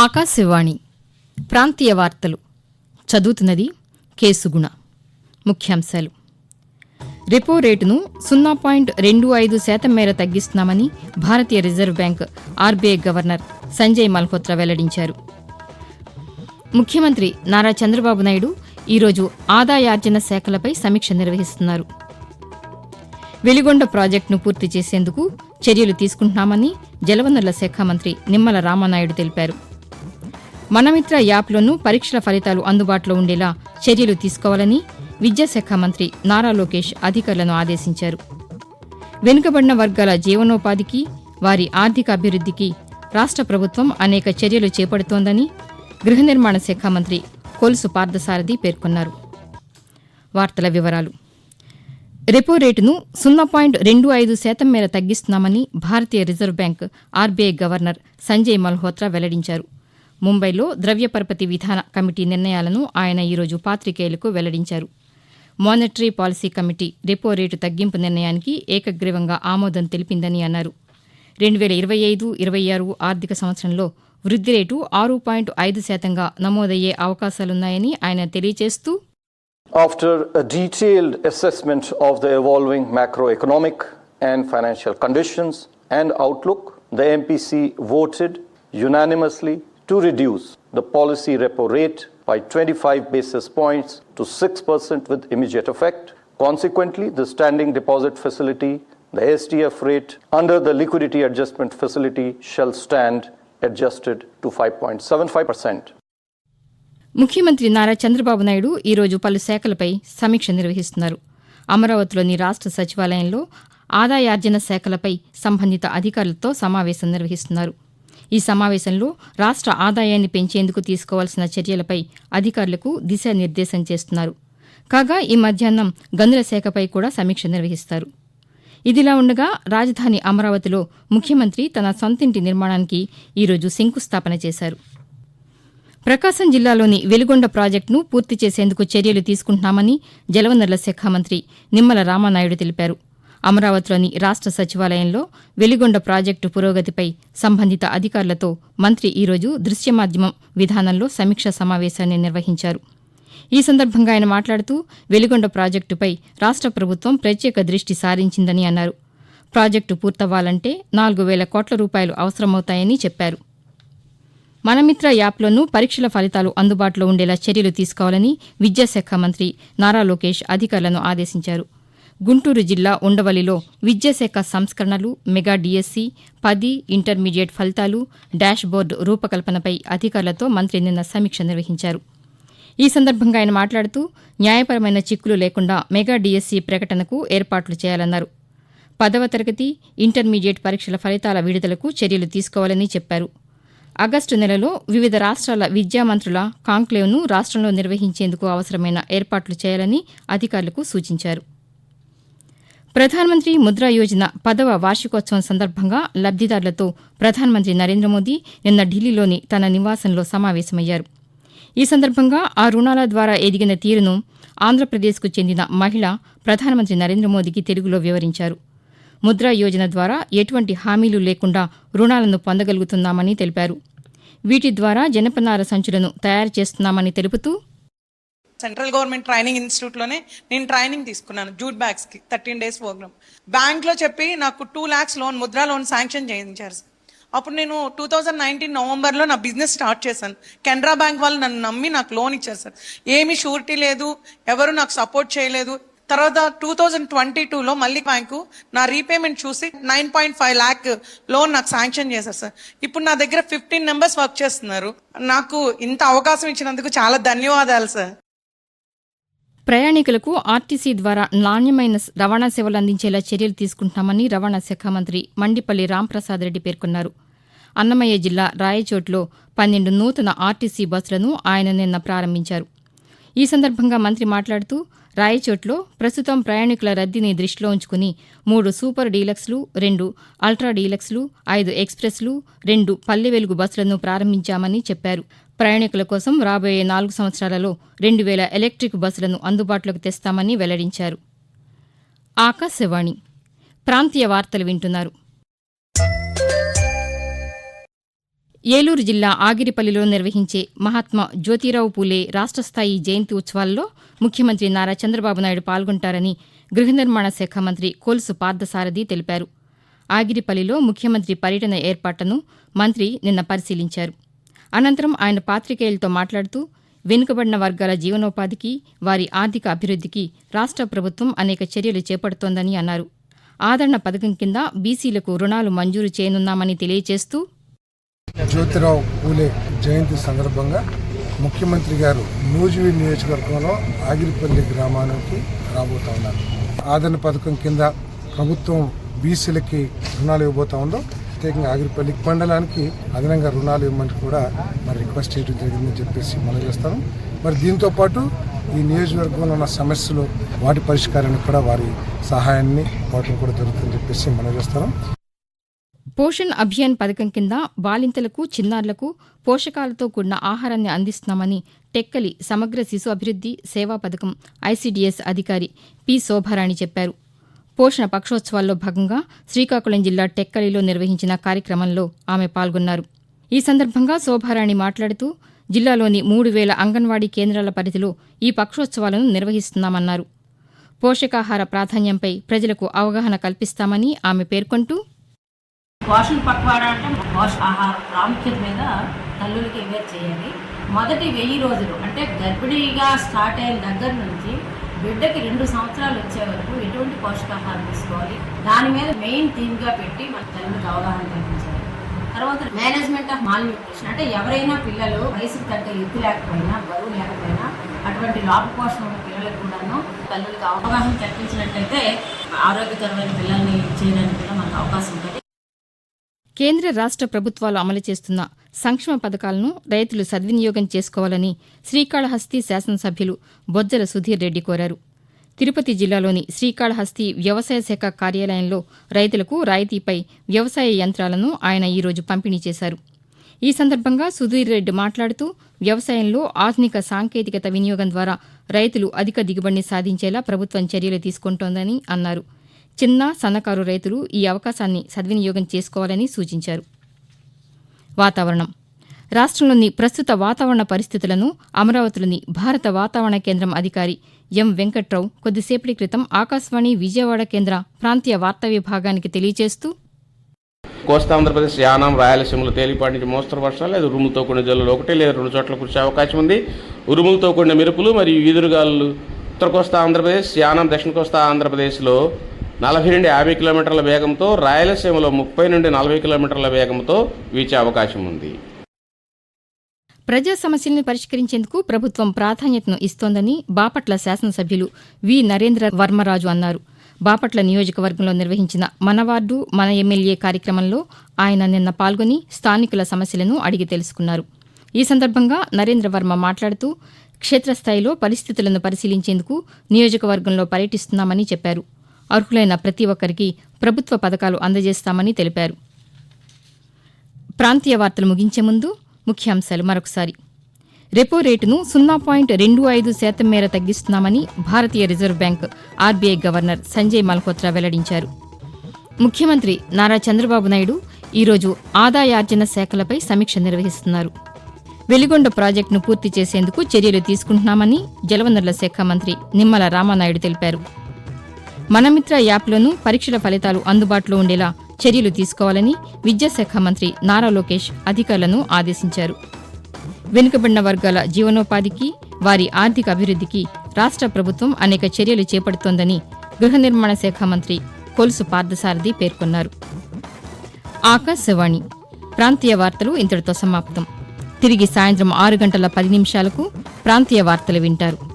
ఆకాశవాణి ప్రాంతీయ వార్తలు. చదువుతున్నది కేసుగుణ. ముఖ్యాంశాలు. రెపో రేటును సున్నా పాయింట్ రెండు ఐదు శాతం మేర తగ్గిస్తున్నామని భారతీయ reserve bank RBI governor Sanjay Malhotra వెల్లడించారు. ముఖ్యమంత్రి నారా చంద్రబాబు నాయుడు ఈరోజు ఆదాయార్జన శాఖలపై సమీక్ష నిర్వహిస్తున్నారు. వెలిగొండ ప్రాజెక్టును పూర్తి చేసేందుకు చర్యలు తీసుకుంటున్నామని జలవనరుల శాఖ మంత్రి నిమ్మల రామానాయుడు తెలిపారు. మనమిత్ర యాప్లోనూ పరీక్షల ఫలితాలు అందుబాటులో ఉండేలా చర్యలు తీసుకోవాలని విద్యాశాఖ మంత్రి నారా లోకేష్ అధికారులను ఆదేశించారు. వెనుకబడిన వర్గాల జీవనోపాధికి వారి ఆర్థిక అభివృద్ధికి రాష్ట్ర ప్రభుత్వం అనేక చర్యలు చేపడుతోందని గృహ నిర్మాణ శాఖ మంత్రి కొలుసు పార్థసారథి పేర్కొన్నారు. వార్తల వివరాలు. రెపో రేటును సున్నా పాయింట్ రెండు ఐదు శాతం మేర తగ్గిస్తున్నామని భారతీయ reserve bank RBI governor Sanjay Malhotra వెల్లడించారు. ముంబైలో ద్రవ్య పరపతి విధాన కమిటీ నిర్ణయాలను ఆయన ఈరోజు పాతికేయులకు వెల్లడించారు. Monetary policy committee repo rate తగ్గింపు నిర్ణయానికి ఏకగ్రీవంగా ఆమోదం తెలిపిందని అన్నారు. రెండు వేల ఇరవై ఐదు ఇరవై ఆరు ఆర్థిక సంవత్సరంలో వృద్ధి రేటు ఆరు పాయింట్ ఐదు శాతంగా నమోదయ్యే అవకాశాలున్నాయని ఆయన తెలియజేస్తూ After a detailed assessment of the evolving macroeconomic and financial conditions and outlook, the MPC voted unanimously to reduce the policy repo rate by 25 basis points to 6% with immediate effect. Consequently, the standing deposit facility, the SDF rate under the liquidity adjustment facility shall stand adjusted to 5.75%. ముఖ్యమంత్రి నారా చంద్రబాబు నాయుడు ఈరోజు పలు శాఖలపై సమీక్ష నిర్వహిస్తున్నారు అమరావతిలోని రాష్ట్ర సచివాలయంలో ఆదాయార్జన శాఖలపై సంబంధిత అధికారులతో సమావేశం నిర్వహిస్తున్నారు ఈ సమావేశంలో రాష్ట్ర ఆదాయాన్ని పెంచేందుకు తీసుకోవాల్సిన చర్యలపై అధికారులకు దిశానిర్దేశం చేస్తున్నారు. కాగా ఈ మధ్యాహ్నం గనుల శాఖపై కూడా సమీక్ష నిర్వహిస్తారు. ఇదిలా ఉండగా రాజధాని అమరావతిలో ముఖ్యమంత్రి తన సొంతింటి నిర్మాణానికి ఈరోజు శంకుస్థాపన చేశారు. ప్రకాశం జిల్లాలోని వెలుగొండ ప్రాజెక్టును పూర్తి చేసేందుకు చర్యలు తీసుకుంటున్నామని జలవనరుల శాఖ మంత్రి నిమ్మల రామానాయుడు తెలిపారు. అమరావతిలోని రాష్ట్ర సచివాలయంలో వెలిగొండ ప్రాజెక్టు పురోగతిపై సంబంధిత అధికారులతో మంత్రి ఈరోజు దృశ్య మాధ్యమం విధానంలో సమీక్షా సమావేశాన్ని నిర్వహించారు. ఈ సందర్భంగా ఆయన మాట్లాడుతూ వెలిగొండ ప్రాజెక్టుపై రాష్ట్ర ప్రభుత్వం ప్రత్యేక దృష్టి సారించిందని అన్నారు. ప్రాజెక్టు పూర్తవ్వాలంటే నాలుగు వేల కోట్ల రూపాయలు అవసరమవుతాయని చెప్పారు. మనమిత్ర యాప్లోనూ పరీక్షల ఫలితాలు అందుబాటులో ఉండేలా చర్యలు తీసుకోవాలని విద్యాశాఖ మంత్రి నారా లోకేష్ అధికారులను ఆదేశించారు. గుంటూరు జిల్లా ఉండవల్లిలో విద్యాశాఖ సంస్కరణలు మెగా డిఎస్సి పది ఇంటర్మీడియట్ ఫలితాలు డాష్ బోర్డు రూపకల్పనపై అధికారులతో మంత్రి నిన్న సమీక్ష నిర్వహించారు. ఈ సందర్భంగా ఆయన మాట్లాడుతూ న్యాయపరమైన చిక్కులు లేకుండా మెగా డిఎస్సి ప్రకటనకు ఏర్పాట్లు చేయాలన్నారు. పదవ తరగతి ఇంటర్మీడియట్ పరీక్షల ఫలితాల విడుదలకు చర్యలు తీసుకోవాలని చెప్పారు. ఆగస్టు నెలలో వివిధ రాష్ట్రాల విద్యామంత్రుల కాంక్లేవ్ను రాష్ట్రంలో నిర్వహించేందుకు అవసరమైన ఏర్పాట్లు చేయాలని అధికారులకు సూచించారు. ప్రధానమంత్రి ముద్రా యోజన పదవ వార్షికోత్సవం సందర్భంగా లబ్దిదారులతో ప్రధానమంత్రి నరేంద్ర మోదీ నిన్న ఢిల్లీలోని తన నివాసంలో సమావేశమయ్యారు. ఈ సందర్భంగా ఆ రుణాల ద్వారా ఎదిగిన తీరును ఆంధ్రప్రదేశ్కు చెందిన మహిళ ప్రధానమంత్రి నరేంద్ర మోదీకి తెలుగులో వివరించారు. ముద్రా యోజన ద్వారా ఎటువంటి హామీలు లేకుండా రుణాలను పొందగలుగుతున్నామని తెలిపారు. వీటి ద్వారా జనపనార సంచులను తయారు చేస్తున్నామని తెలుపుతూ సెంట్రల్ గవర్నమెంట్ ట్రైనింగ్ ఇన్స్టిట్యూట్లోనే నేను ట్రైనింగ్ తీసుకున్నాను జూట్ బ్యాగ్స్కి థర్టీన్ డేస్ ప్రోగ్రామ్ బ్యాంక్లో చెప్పి నాకు two lakhs loan Mudra loan sanction చేయించారు సార్. అప్పుడు నేను టూ థౌజండ్ నైన్టీన్ నవంబర్లో నా బిజినెస్ స్టార్ట్ చేశాను. కెనరా బ్యాంక్ వాళ్ళు నన్ను నమ్మి నాకు లోన్ ఇచ్చారు సార్. ఏమీ షూరిటీ లేదు ఎవరు నాకు సపోర్ట్ చేయలేదు. తర్వాత టూ థౌజండ్ ట్వంటీ టూలో మళ్ళీ బ్యాంకు నా రీపేమెంట్ చూసి nine point five lakh loan నాకు శాంక్షన్ చేశారు సార్. ఇప్పుడు నా దగ్గర ఫిఫ్టీన్ మెంబర్స్ వర్క్ చేస్తున్నారు. నాకు ఇంత అవకాశం ఇచ్చినందుకు చాలా ధన్యవాదాలు సార్. ప్రయాణికులకు ఆర్టీసీ ద్వారా నాణ్యమైన రవాణా సేవలు అందించేలా చర్యలు తీసుకుంటున్నామని రవాణా శాఖ మంత్రి మండిపల్లి రాంప్రసాద్ రెడ్డి పేర్కొన్నారు. అన్నమయ్య జిల్లా రాయచోట్లో పన్నెండు నూతన ఆర్టీసీ బస్సులను ఆయన నిన్న ప్రారంభించారు. ఈ సందర్భంగా మంత్రి మాట్లాడుతూ రాయచోట్లో ప్రస్తుతం ప్రయాణికుల రద్దీని దృష్టిలో ఉంచుకుని మూడు సూపర్ డీలక్స్లు రెండు అల్ట్రా డీలక్స్లు ఐదు ఎక్స్ప్రెస్లు రెండు పల్లె వెలుగు బస్సులను ప్రారంభించామని చెప్పారు. ప్రయాణికుల కోసం రాబోయే నాలుగు సంవత్సరాలలో రెండు వేల ఎలక్ట్రిక్ బస్సులను అందుబాటులోకి తెస్తామని వెల్లడించారు. ఆకాశవాణి. ప్రాంతీయ వార్తలు వింటున్నారు. ఏలూరు జిల్లా ఆగిరిపల్లిలో నిర్వహించే మహాత్మా జ్యోతిరావు పూలే రాష్ట్ర స్థాయి జయంతి ఉత్సవాల్లో ముఖ్యమంత్రి నారా చంద్రబాబు నాయుడు పాల్గొంటారని గృహ నిర్మాణ శాఖ మంత్రి కొలుసు పార్థసారథి తెలిపారు. ఆగిరిపల్లిలో ముఖ్యమంత్రి పర్యటన ఏర్పాట్లను మంత్రి నిన్న పరిశీలించారు. అనంతరం ఆయన పాతికేయులతో మాట్లాడుతూ వెనుకబడిన వర్గాల జీవనోపాధికి వారి ఆర్థిక అభివృద్ధికి రాష్ట్ర ప్రభుత్వం అనేక చర్యలు చేపడుతోందని అన్నారు. ఆదరణ పథకం కింద బీసీలకు రుణాలు మంజూరు చేయనున్నామని తెలియజేస్తూ జ్యోతిరావు పూలే జయంతి సందర్భంగా ముఖ్యమంత్రి గారు నూజివీ నియోజకవర్గంలో ఆగిరిపల్లి గ్రామానికి రాబోతా ఉన్నారు. ఆదరణ పథకం కింద ప్రభుత్వం బీసీలకి రుణాలు ఇవ్వబోతా ఉందో ప్రత్యేకంగా ఆగిరిపల్లి మండలానికి అదనంగా రుణాలు ఇవ్వమని కూడా మరి రిక్వెస్ట్ చేయడం జరిగిందని చెప్పేసి మనం చేస్తాను. మరి దీంతో పాటు ఈ నియోజకవర్గంలో ఉన్న సమస్యలు వాటి పరిష్కారానికి కూడా వారి సహాయాన్ని వాటిని కూడా జరుగుతుందని చెప్పేసి మనం చేస్తాం పోషణ్ అభియాన్ పథకం కింద బాలింతలకు చిన్నారులకు పోషకాలతో కూడిన ఆహారాన్ని అందిస్తున్నామని టెక్కలి సమగ్ర శిశు అభివృద్ది సేవా పథకం ఐసీడీఎస్ అధికారి పి శోభారాణి చెప్పారు. పోషణ పక్షోత్సవాల్లో భాగంగా శ్రీకాకుళం జిల్లా టెక్కలిలో నిర్వహించిన కార్యక్రమంలో ఆమె పాల్గొన్నారు. ఈ సందర్భంగా శోభారాణి మాట్లాడుతూ జిల్లాలోని మూడు వేల అంగన్వాడీ కేంద్రాల పరిధిలో ఈ పక్షోత్సవాలను నిర్వహిస్తున్నామన్నారు. పోషకాహార ప్రాధాన్యంపై ప్రజలకు అవగాహన కల్పిస్తామని ఆమె పేర్కొంటూ పోషణ పక్వాడా అంటే పోష ఆహార ప్రాముఖ్యత మీద తల్లులకి అవేర్ చేయాలి. మొదటి వెయ్యి రోజులు అంటే గర్భిణీగా స్టార్ట్ అయిన దగ్గర నుంచి బిడ్డకి రెండు సంవత్సరాలు వచ్చే వరకు ఎటువంటి పోషకాహారం తీసుకోవాలి? దాని మీద మెయిన్ థీమ్గా పెట్టి మన తల్లులకు అవగాహన కల్పించాలి. తర్వాత మేనేజ్మెంట్ ఆఫ్ మాల్ న్యూట్రిషన్ అంటే ఎవరైనా పిల్లలు వయసుకు తగ్గ ఎత్తు లేకపోయినా బరువు లేకపోయినా అటువంటి లోపపోషణ ఉన్న పిల్లలకు కూడాను తల్లులకు అవగాహన కల్పించినట్లయితే ఆరోగ్యకరమైన పిల్లల్ని చేయడానికి కూడా మనకు అవకాశం ఉంటుంది. కేంద్ర రాష్ట్ర ప్రభుత్వాలు అమలు చేస్తున్న సంక్షేమ పథకాలను రైతులు సద్వినియోగం చేసుకోవాలని శ్రీకాళహస్తి శాసనసభ్యులు బొజ్జల సుధీర్ రెడ్డి కోరారు. తిరుపతి జిల్లాలోని శ్రీకాళహస్తి వ్యవసాయ శాఖ కార్యాలయంలో రైతులకు రాయితీపై వ్యవసాయ యంత్రాలను ఆయన ఈరోజు పంపిణీ చేశారు. ఈ సందర్భంగా సుధీర్ రెడ్డి మాట్లాడుతూ వ్యవసాయంలో ఆధునిక సాంకేతికత వినియోగం ద్వారా రైతులు అధిక దిగుబడిని సాధించేలా ప్రభుత్వం చర్యలు తీసుకుంటోందని అన్నారు. చిన్న సన్నకారు రైతులు ఈ అవకాశాన్ని సద్వినియోగం చేసుకోవాలని సూచించారు. వాతావరణం. రాష్ట్రంలోని ప్రస్తుత వాతావరణ పరిస్థితులను అమరావతిలోని భారత వాతావరణ కేంద్రం అధికారి ఎం వెంకట్రావు కొద్దిసేపటి క్రితం ఆకాశవాణి విజయవాడ కేంద్ర ప్రాంతీయ వార్తా విభాగానికి తెలియజేస్తూ కోస్తా ఆంధ్రప్రదేశ్ యానాం రాయలసీమలో తేలిపాటి నుంచి మోస్తరు వర్షాలు లేదా ఉరుములతో కూడిన జల్లులు ఒకటి లేదా రెండు చోట్ల కురిసే అవకాశం ఉంది. ఉరుములతో కూడిన మెరుపులు మరియు ఈదురుగాలు ఉత్తర కోస్తా ఆంధ్రప్రదేశ్ యానాం దక్షిణ కోస్తా ఆంధ్రప్రదేశ్లో నలభై నుండి యాభై కిలోమీటర్ల వేగంతో రాయలసీమలో ముప్పై నుండి నలభై కిలోమీటర్ల వేగంతో వీచే అవకాశం ఉంది. ప్రజా సమస్యలను పరిష్కరించేందుకు ప్రభుత్వం ప్రాధాన్యతను ఇస్తోందని బాపట్ల శాసనసభ్యులు వి. నరేంద్ర వర్మరాజు అన్నారు. బాపట్ల నియోజకవర్గంలో నిర్వహించిన మన వార్డు మన ఎమ్మెల్యే కార్యక్రమంలో ఆయన నిన్న పాల్గొని స్థానికుల సమస్యలను అడిగి తెలుసుకున్నారు. ఈ సందర్భంగా నరేంద్ర వర్మ మాట్లాడుతూ క్షేత్రస్థాయిలో పరిస్థితులను పరిశీలించేందుకు నియోజకవర్గంలో పర్యటిస్తున్నామని చెప్పారు. అర్హులైన ప్రతి ఒక్కరికి ప్రభుత్వ పథకాలు అందజేస్తామని తెలిపారు. ప్రాంతీయ వార్తలు ముగించే ముందు ముఖ్యాంశాలు మరొకసారి. రెపో రేటును సున్నా పాయింట్ రెండు ఐదు శాతం మేర తగ్గిస్తున్నామని భారతీయ reserve bank RBI governor Sanjay Malhotra వెల్లడించారు. ముఖ్యమంత్రి నారా చంద్రబాబు నాయుడు ఈరోజు ఆదాయార్జన శాఖలపై సమీక్ష నిర్వహిస్తున్నారు. వెలిగొండ ప్రాజెక్టును పూర్తి చేసేందుకు చర్యలు తీసుకుంటున్నామని జలవనరుల శాఖ మంత్రి నిమ్మల రామానాయుడు తెలిపారు. మనమిత్ర యాప్లోనూ పరీక్షల ఫలితాలు అందుబాటులో ఉండేలా చర్యలు తీసుకోవాలని విద్యాశాఖ మంత్రి నారా లోకేష్ అధికారులను ఆదేశించారు. వెనుకబడిన వర్గాల జీవనోపాధికి వారి ఆర్థిక అభివృద్ధికి రాష్ట్ర ప్రభుత్వం అనేక చర్యలు చేపడుతోందని గృహ నిర్మాణ శాఖ మంత్రి కొలుసు పార్థసారథి పేర్కొన్నారు. ఆకాశవాణి ప్రాంతీయ వార్తలు ఇంతటితో సమాప్తం. తిరిగి సాయంత్రం ఆరు గంటల పది నిమిషాలకు ప్రాంతీయ వార్తలు వింటారు.